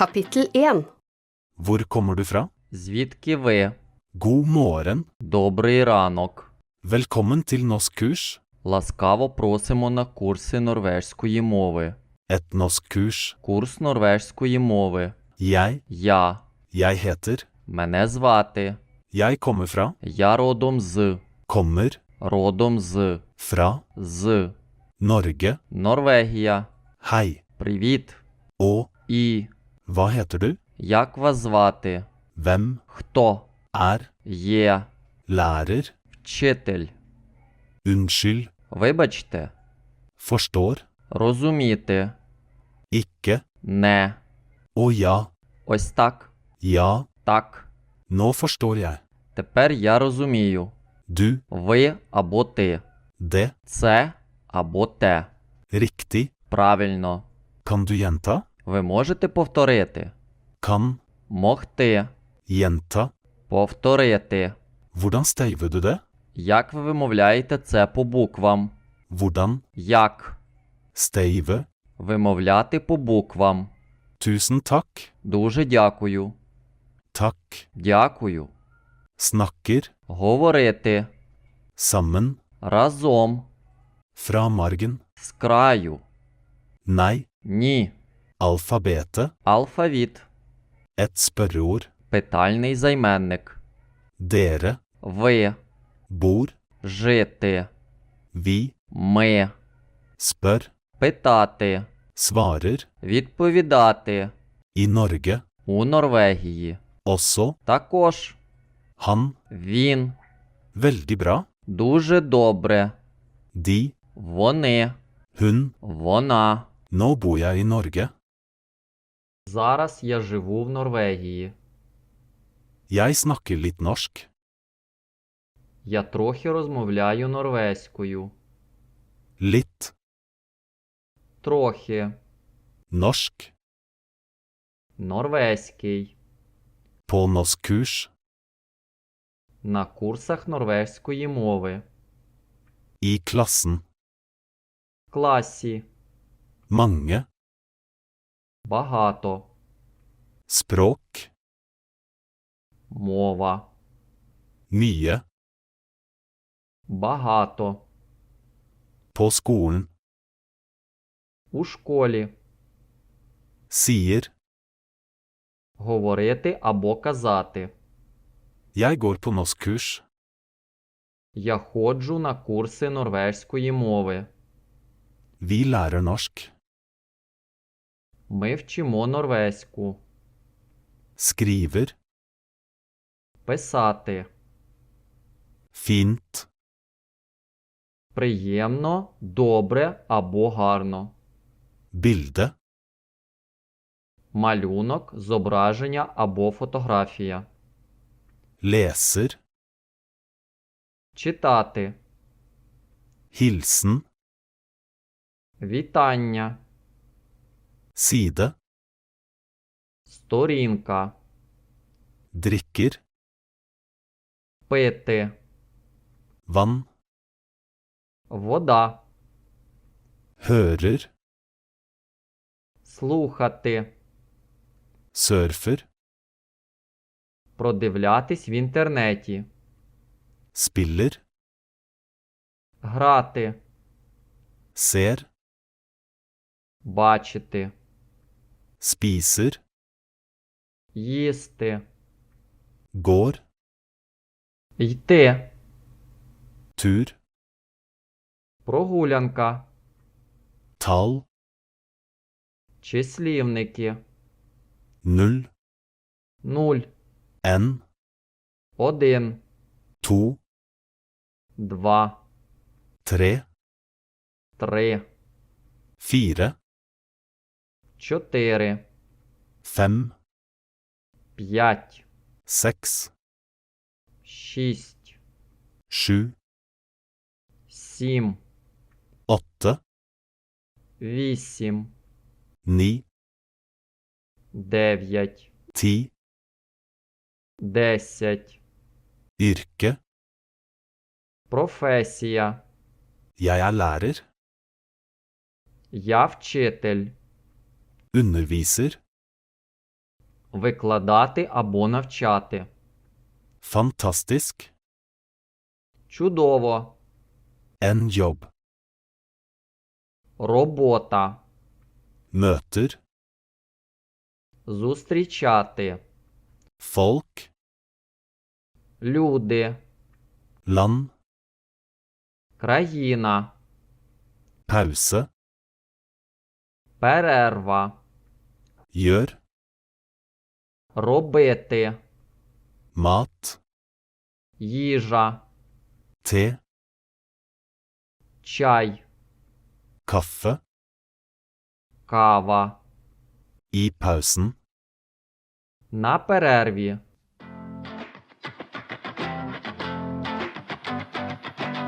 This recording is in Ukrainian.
Kapittel 1 Hvor kommer du fra? Звідки ви? God morgen. Добрий ранок. Velkommen til norsk kurs. Ласкаво просимо на курси норвежської мови. Et norsk kurs. Курс норвежської мови. Jeg, Я. jeg heter. Мене звати. Jeg kommer fra. Я родом з. Kommer. Родом з. Fra. З. Norge. Норвегія. Hei. Привіт. Og І. hva heter du? Як вас звати? Hvem Хто? er Є. lærer? Вчитель. Unnskyld. Вибачте. Forstår. Розуміти. Ikke. Не. Og ja. Ось так. Ja. Так. Nå forstår jeg. Тепер я розумію. Du. Ви або ти. Det. Це або те. Riktig. Правильно. Kan du gjenta? Ви можете повторити. Kan. Могти. Gjenta. Повторити. Hvordan steiver du det? Як ви вимовляєте це по буквам? Hvordan? Як? Steive. Вимовляти по буквам. Tusen takk. Дуже дякую. Takk. Дякую. Snakker. Говорити. Sammen. Разом. Fra margen. З краю. Nei. Ні. Alfabetet. Алфавіт. Spørreord. Питальний займенник. Dere. Ви. Bor. Жити. Vi. Ми. Spør. Питати. Svarer. Відповідати. I Norge. У Норвегії. Også. Також. Han. Він. Veldig bra. Дуже добре. De. Вони. Hun. Вона. Jeg i Norge. Зараз я живу в Норвегії. Jeg snakker litt norsk. Я трохи розмовляю норвезькою. Litt. Трохи. Norsk. Норвезький. På norskkurs. На курсах норвезької мови. I klassen. Класі. Mange. Багато. Språk. Мова. Mye. Багато. På skolen. У школі. Sier. Говорити або казати. Jeg går på norskkurs. Я ходжу на курси норвезької мови. Vi lærer norsk. Ми вчимо норвезьку. Skriver. Писати. Fint. Приємно, добре або гарно. Bilde. Малюнок, зображення або фотографія. Leser. Читати. Hilsen. Вітання. Side. Сторінка. Drikker. Пити. Vann. Вода. Hører. Слухати. Surfer. Продивлятись в інтернеті. Spiller. Грати. Ser. Бачити. Spiser. Їсти. Går. Йти. Tur. Прогулянка. Tall. Числівники. Null. Нуль. En. Один. To. Два. Tre. Три. Fire. Чотири. Fem. П'ять. Seks. Шість. Sju. Сім. Åtte. Вісім. Ni. Дев'ять. Ti. Десять. Yrke. Професія. Jeg er lærer. Я вчитель. Underviser. Викладати або навчати. Fantastisk. Чудово. En jobb. Робота. Møter. Зустрічати. Folk. Люди. Land. Країна. Pause. Перерва. Gjør. Робити. Мат. Їжа. Те. Чай. Кафе. Кава. І pausen. На перерві.